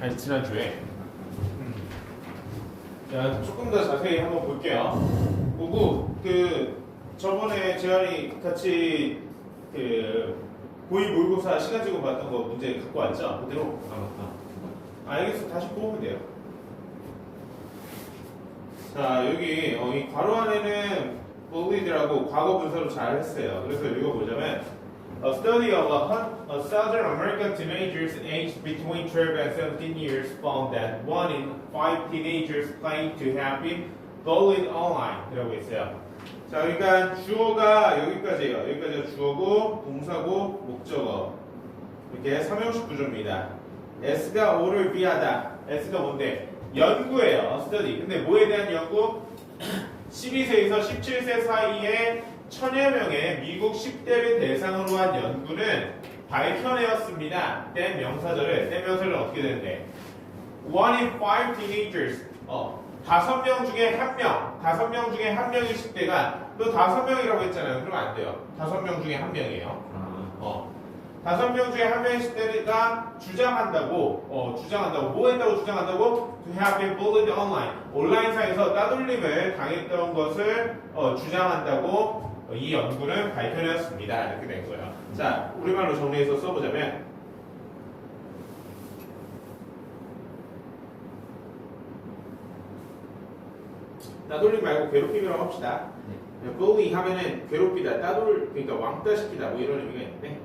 아니 지난주에. 음. 자 조금 더 자세히 한번 볼게요. 보고 그 저번에 재환이 같이 그 고위 모의고사 시간 제고 봤던 거 문제 갖고 왔죠? 그대로? 아, 알겠어. 다시 뽑으면 돼요. 자 여기 어, 이 괄호 안에는 bullied라고 과거 분사로 잘 했어요. 그래서 읽어보자면 A study of a, a Southern American teenagers aged between 12 and 17 years found that one in five teenagers claimed to have been bullied online. 이라고 있어요. 자, 그러니까 주어가 여기까지예요. 여기까지가 주어고, 동사고, 목적어. 이렇게 삼형식 구조입니다. S가 O를 위하다. S가 뭔데? 연구예요. study. 근데 뭐에 대한 연구? 12세에서 17세 사이에 천여 명의 미국 10대를 대상으로 한 연구는 밝혀내었습니다. 땐 명사절에 땐 명사절은 어떻게 되는데? One in five teenagers. 어, 다섯 명 중에 한 명, 다섯 명 중에 한 명이 10대가 너 다섯 명이라고 했잖아요. 그러면 안 돼요. 다섯 명 중에 한 명이에요. 어, 다섯 명 중에 한 명의 10대가 주장한다고, 어, 주장한다고, 뭐 했다고 주장한다고? To have been bullied online. 온라인상에서 따돌림을 당했던 것을 어, 주장한다고 어, 이 연구는 밝혀냈습니다. 이렇게 된 거예요. 자, 우리말로 정리해서 써보자면, 따돌림 말고 괴롭힘이라고 합시다. bully 하면은 괴롭히다, 따돌, 그러니까 왕따시키다, 뭐 이런 의미가 있는데,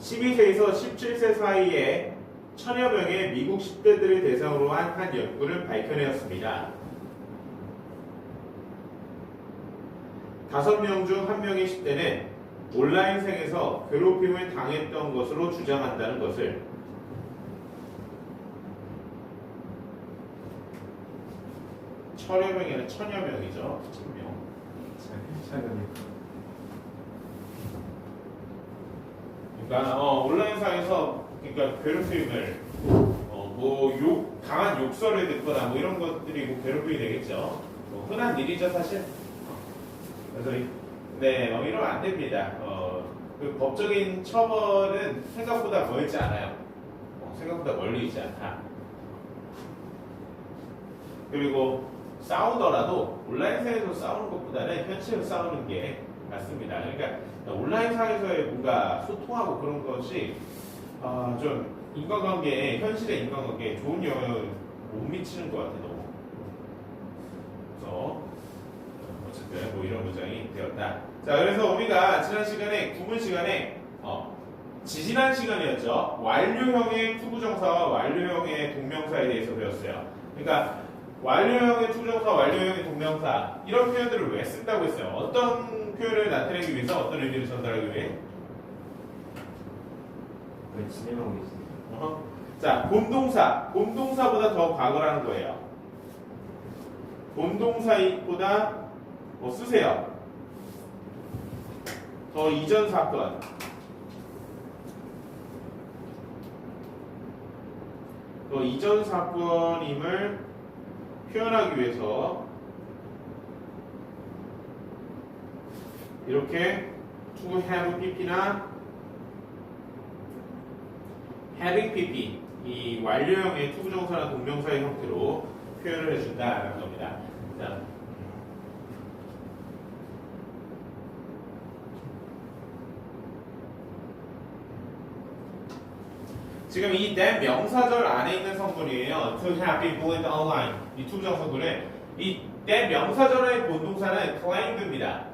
12세에서 17세 사이에 천여 명의 미국 10대들을 대상으로 한 한 연구를 밝혀내었습니다. 다섯 명중한 명의 10대는 온라인상에서 괴롭힘을 당했던 것으로 주장한다는 것을 천여 명이 아니라 천여 명이죠. 천명. 그러니까 어, 온라인상에서 그러니까 괴롭힘을 어, 뭐 욕 강한 욕설을 듣거나 뭐 이런 것들이 뭐 괴롭힘이 되겠죠. 뭐 흔한 일이죠 사실. 그래서 이- 네 어, 이러면 안 됩니다. 어, 그 법적인 처벌은 생각보다 멀지 않아요. 어, 생각보다 멀리 있지 않다. 그리고 싸우더라도 온라인상에서 싸우는 것보다는 현실에서 싸우는 게 낫습니다. 그러니까 온라인상에서의 뭔가 소통하고 그런 것이 아, 좀 인간관계에 현실의 인간관계에 좋은 영향을 못 미치는 것 같아요. 그래서 어쨌든 뭐 이런 문장이 되었다. 자, 그래서 우리가 지난 시간에 구분 시간에 어, 지지난 시간이었죠. 완료형의 투부정사와 완료형의 동명사에 대해서 배웠어요. 그러니까 완료형의 투부정사, 완료형의 동명사 이런 표현들을 왜 쓴다고 했어요? 어떤 표현을 나타내기 위해서 어떤 의미를 전달하기 위해? 왜 진행하고 있어요? 어허. 자, 본동사. 본동사보다 더 과거라는 거예요. 본동사보다 뭐 쓰세요. 더 이전 사건. 더 이전 사건임을 표현하기 위해서 이렇게 to have pp나 having pp 이 완료형의 투부정사나 동명사의 형태로 표현을 해준다라는 겁니다. 자, 지금 이 that 명사절 안에 있는 성분이에요. To have online 이 투부정 성분은 이 that 명사절의 본동사는 claimed입니다.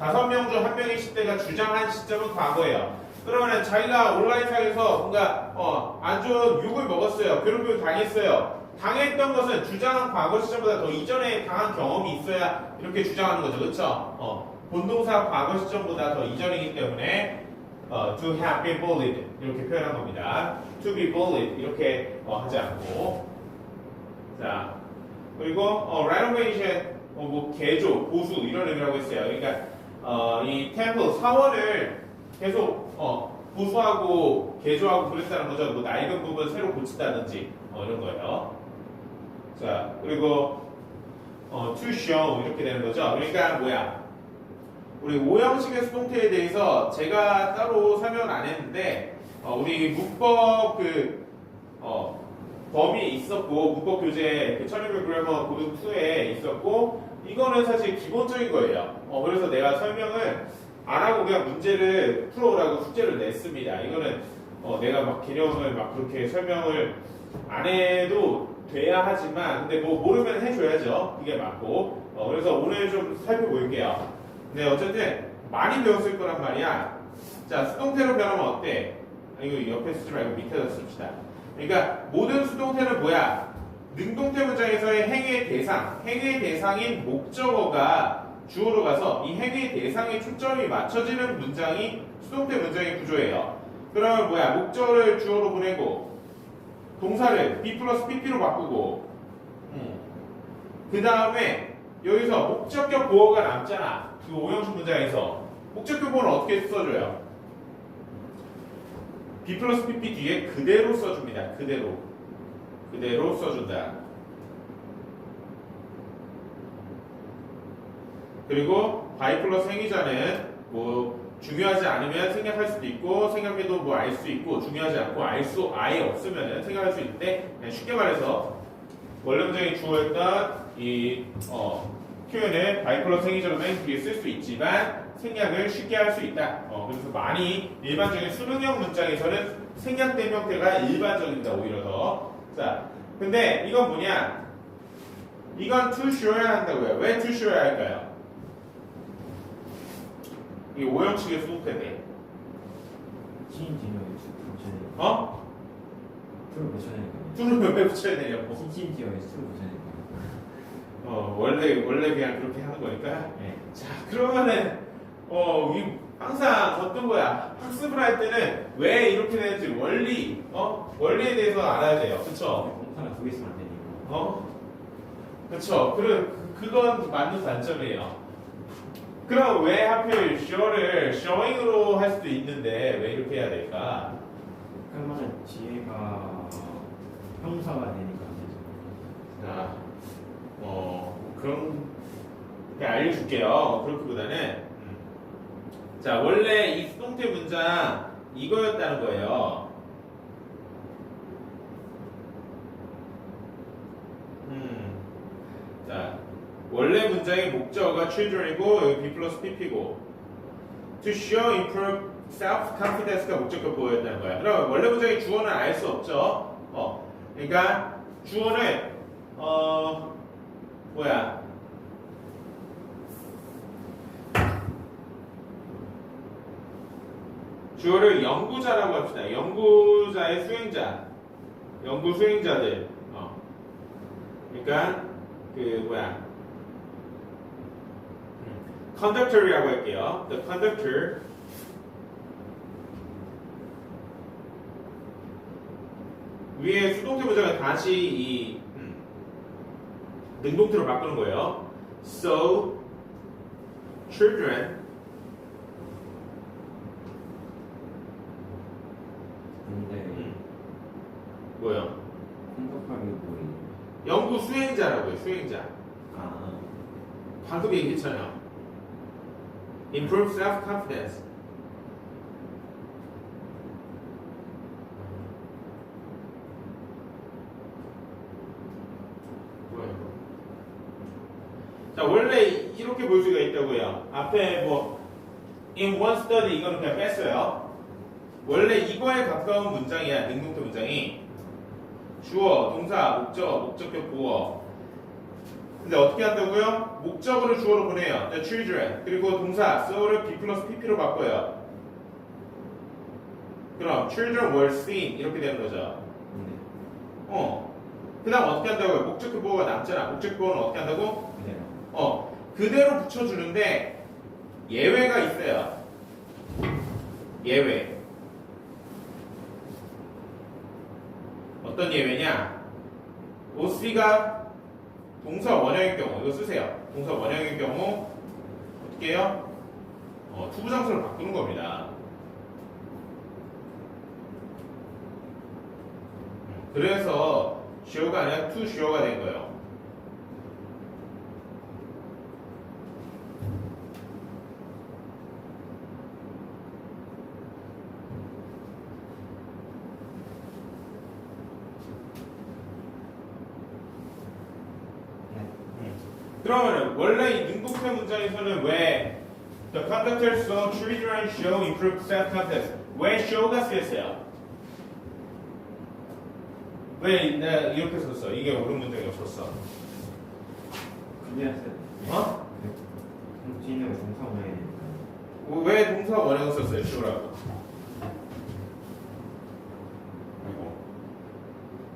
어, 다섯 명 중 한 명의 10대가 주장한 시점은 과거예요. 그러면 자기가 온라인상에서 뭔가 어, 안 좋은 욕을 먹었어요. 괴롭힘을 당했어요. 당했던 것은 주장한 과거 시점보다 더 이전에 당한 경험이 있어야 이렇게 주장하는 거죠. 그렇죠? 어, 본동사 과거 시점보다 더 이전이기 때문에 어, to have been bullied 이렇게 표현한 겁니다. to be bullied 이렇게 어, 하지 않고 자 그리고 어, renovation 어, 뭐 개조, 보수 이런 의미라고 했어요. 그러니까 어, 이 템플 사원을 계속 어, 보수하고 개조하고 그랬다는 거죠. 뭐 낡은 부분 새로 고친다든지 어, 이런 거예요. 자 그리고 어, to show 이렇게 되는 거죠. 그러니까 뭐야? 우리 오형식의 수동태에 대해서 제가 따로 설명을 안 했는데 어, 우리 문법 그 어, 범위에 있었고 문법 교재 그 천일백 그래머 고등 2에 있었고 이거는 사실 기본적인 거예요. 어, 그래서 내가 설명을 안 하고 그냥 문제를 풀어오라고 숙제를 냈습니다. 이거는 어, 내가 막 개념을 막 그렇게 설명을 안 해도 돼야 하지만 근데 뭐 모르면 해줘야죠. 이게 맞고 어, 그래서 오늘 좀 살펴볼게요. 네 어쨌든 많이 배웠을 거란 말이야. 자 수동태로 변하면 어때? 아, 이거 옆에 쓰지 말고 밑에다 씁시다. 그러니까 모든 수동태는 뭐야? 능동태 문장에서의 행위의 대상, 행위의 대상인 목적어가 주어로 가서 이 행위의 대상에 초점이 맞춰지는 문장이 수동태 문장의 구조예요. 그러면 뭐야? 목적어를 주어로 보내고 동사를 B 플러스 PP로 바꾸고 그 다음에 여기서 목적격 보어가 남잖아. 그 오형식 문장에서 목적격 보어는 어떻게 써줘요? B 플러스 PP 뒤에 그대로 써줍니다. 그대로. 그대로 써준다. 그리고 바이 플러스 행위자는 뭐 중요하지 않으면 생략할 수도 있고 생각해도 뭐 알 수 있고 중요하지 않고 알 수 아예 없으면 생각할 수 있는데 쉽게 말해서 문장이 주어였던 이 어, 표현을 바이 플러스 행위자로 맨 뒤에 쓸 수 있지만 생략을 쉽게 할 수 있다. 어, 그래서 많이 일반적인 수능형 문장에서는 생략된 형태가 일반적입니다. 오히려 더. 자, 근데 이건 뭐냐? 이건 to 쉬어야 한다고요. 왜 to 쉬어야 할까요? 이게. 시인 뒤에 수를 붙여야. 어? 수를 붙여야 되니까. to를 왜 붙여야 되냐고. 시인 뒤에 수를 붙여야 되니까. 어, 원래, 원래 그냥 그렇게 하는 거니까. 네. 자, 그러면은, 어, 이, 항상 어떤 거야? 학습을 할 때는 왜 이렇게 되는지 원리, 어? 원리에 대해서 알아야 돼요. 그쵸? 공사가 두개 있으면 안 되니까. 어? 그쵸. 그, 그건 맞는 관점이에요. 그럼 왜 하필 show를 showing으로 할 수도 있는데 왜 이렇게 해야 될까? 그러면은 뒤에가 형사가 되니까 안 되죠. 자, 어, 그런, 그냥 알려줄게요. 그렇기보다는. 음. 자, 원래 이 수동태 문장 이거였다는 거예요. 음. 자, 원래 문장의 목적어가 children이고, 여기 B 플러스 PP고, to show improve self-confidence가 목적격 보였다는 거야. 그럼 원래 문장의 주어는 알 수 없죠. 어, 그러니까 주어는 어 뭐야? 주어를 연구자라고 합시다. 연구자의 수행자, 연구 수행자들. 어. 그러니까 그 뭐야? 음, conductor이라고 할게요. The conductor. 위에 수동태 문장을 다시 이 음, 능동태로 바꾸는 거예요. So children 근데 음, 뭐요? 공격하기 뭐예요? 연구 수행자라고요. 수행자. 아, 방금 얘기했잖아요. Improve self confidence. 뭐야 이거? 자 원래 이렇게 볼 수가 있다고요. 앞에 뭐 in one study 이거는 그냥 뺐어요. 원래 이거에 가까운 문장이야 능동태 문장이 주어, 동사, 목적, 목적격 보어. 근데 어떻게 한다고요? 목적어를 주어로 보내요. The children. 그리고 동사 so를 B 플러스 PP로 바꿔요. 그럼 children were seen 이렇게 되는 거죠. 어. 그 다음 어떻게 한다고요? 목적격 보어가 남잖아. 목적격 보어는 어떻게 한다고? 그대로. 어. 그대로 붙여주는데 예외가 있어요. 예외. 어떤 예외냐? OC가 동사 원형의 경우 이거 쓰세요. 동사 원형의 경우 어떻게 해요? 어, 투부정사를 바꾸는 겁니다. 그래서 show가 아니라 to show가 된 거예요. 그러면 원래 이 능동태 문장에서는 왜 The conductor saw children show improved self-confidence 왜 show가 쓰였어요? 왜 내가 이렇게 썼어? 이게 옳은 문장이 없었어. 그냥 어? 왜 동사 원형이 되니까 왜 동사 원형을 썼어요? show라고. 아이고.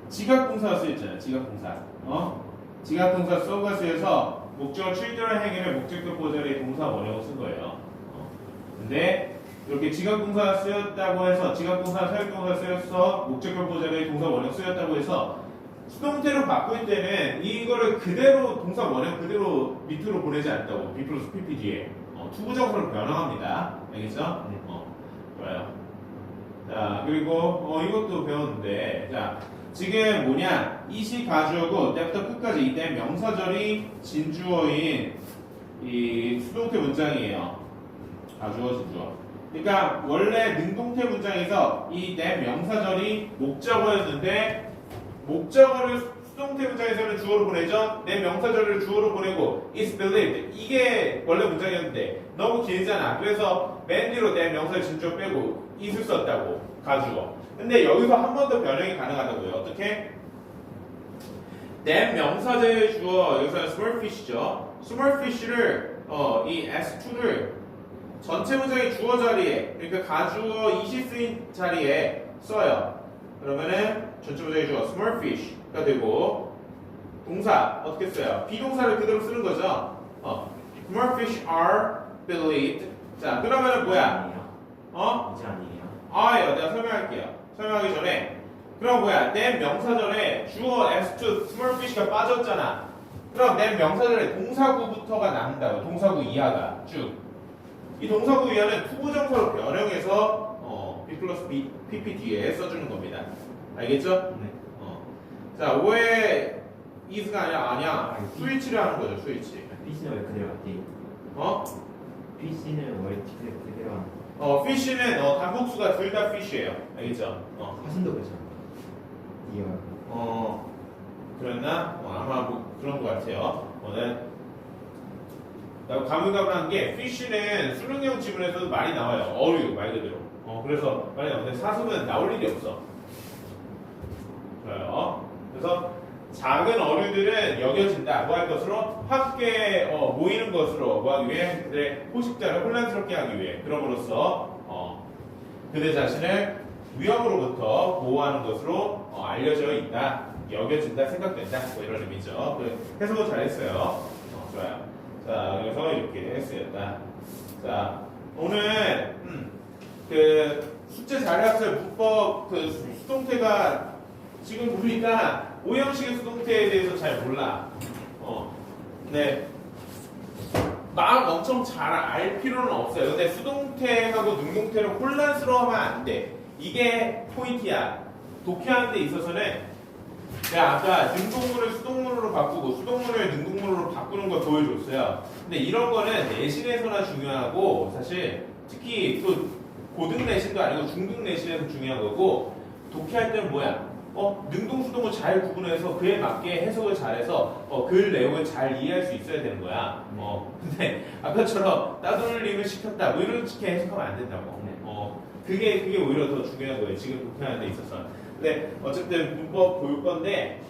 지각동사가 쓰였잖아요. 지각동사. 어? 지각동사 쏘가 쓰여서 목적어 children 행위를 목적격 보절의 동사 원형을 쓴 거예요. 어. 근데 이렇게 지각동사 쓰였다고 해서 지각동사 사역동사 쓰여서 목적격 보절의 동사 원형 쓰였다고 해서 수동태로 바꿀 때는 이거를 그대로 동사 원형 그대로 밑으로 보내지 않다고 B 플러스 PP 뒤에 어, 투부정사로 변형합니다. 알겠죠? 네. 어, 좋아요. 자 그리고 어, 이것도 배웠는데 자 지금 뭐냐 이시 가주어고 때부터 끝까지 이때 명사절이 진주어인 이 수동태 문장이에요. 가주어 진주어. 그러니까 원래 능동태 문장에서 이내 명사절이 목적어였는데 목적어를 수동태 문장에서는 주어로 보내죠. 내 명사절을 주어로 보내고 is believed 이게 원래 문장이었는데 너무 길잖아. 그래서 맨 뒤로 내 명사 진주어 빼고 is을 썼다고 가주어. 근데 여기서 한 번 더 변형이 가능하다고요. 어떻게? 내 명사절 주어 여기서 small fish죠. small fish를 어, 이 s2를 전체 문장의 주어 자리에 그러니까 가주어 이시 쓰인 자리에 써요. 그러면은 전체 문장의 주어 fish가 되고 동사 어떻게 써요? 비동사를 그대로 쓰는 거죠. 어, small fish are believed. 자 그러면은 뭐야? 아니에요 어? 이제 아니에요 아예요. 내가 설명할게요. 설명하기 전에 그럼 뭐야? 내 명사절에 주어 s2 small fish가 빠졌잖아. 그럼 내 명사절에 동사구부터가 남는다고. 동사구 이하가 쭉. 이 동사구 이하는 투부정사로 변형해서 어, B 플러스 B, PP 뒤에 써주는 겁니다. 알겠죠? 네 어. 자, 왜 is가 아니라 아니야? 스위치를 하는 거죠, 스위치. PC는 왜 그대로 갔지? 어? PC는 왜 그대로 어, fish는 어, 단복수가 둘 다 fish예요. 알겠죠? 어. 사진도 그렇잖아 이어 어, 그랬나? 어, 아마 뭐 그런 것 같아요. 오늘 나 가물가물한 게 fish는 수능형 지문에서도 많이 나와요. 어류 말 그대로. 어, 그래서 많이 나오는데 사슴은 나올 일이 없어. 좋아요. 그래서 작은 어류들은 여겨진다. 뭐 할 것으로 함께 어, 모이는 것으로 뭐 하기 위해 그들의 포식자를 혼란스럽게 하기 위해 그럼으로써 어, 그들 자신을 위험으로부터 보호하는 것으로 어, 알려져 있다. 여겨진다, 생각된다. 뭐 이런 의미죠. 그 해석을 잘했어요. 어, 좋아요. 자, 그래서 이렇게 쓰였다. 자, 오늘 음, 그 숙제 잘해왔어요. 문법 그 수동태가 지금 우리가 오형식의 수동태에 대해서 잘 몰라. 어, 네. 막 엄청 잘 알 필요는 없어요. 근데 수동태하고 능동태를 혼란스러워하면 안 돼. 이게 포인트야. 독해하는 데 있어서는 제가 아까 능동문을 수동문으로 바꾸고 수동문을 능동문으로 바꾸는 걸 보여줬어요. 근데 이런 거는 내신에서나 중요하고 사실 특히 또 고등 내신도 아니고 중등 내신에서 중요한 거고 독해할 때는 뭐야? 어, 능동 수동을 잘 구분해서 그에 맞게 해석을 잘해서 어, 그 내용을 잘 이해할 수 있어야 되는 거야. 어, 근데 아까처럼 따돌림을 시켰다 뭐 이렇게 해석하면 안 된다고. 네. 어, 그게 그게 오히려 더 중요한 거예요. 지금 독해하는 데 있어서. 근데 어쨌든 문법 볼 건데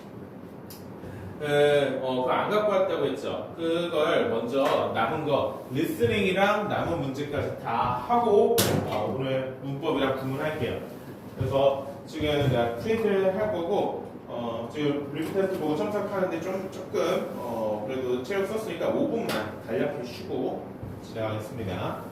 그, 어, 그거 안 갖고 왔다고 했죠. 그걸 먼저 남은 거, 리스닝이랑 남은 문제까지 다 하고, 어, 오늘 문법이랑 구문할게요. 그래서 지금 내가 프린트를 할 거고, 어, 지금 리뷰 테스트 보고 첨삭하는데 좀, 조금, 어, 그래도 체력 썼으니까 5분만 간략히 쉬고 진행하겠습니다.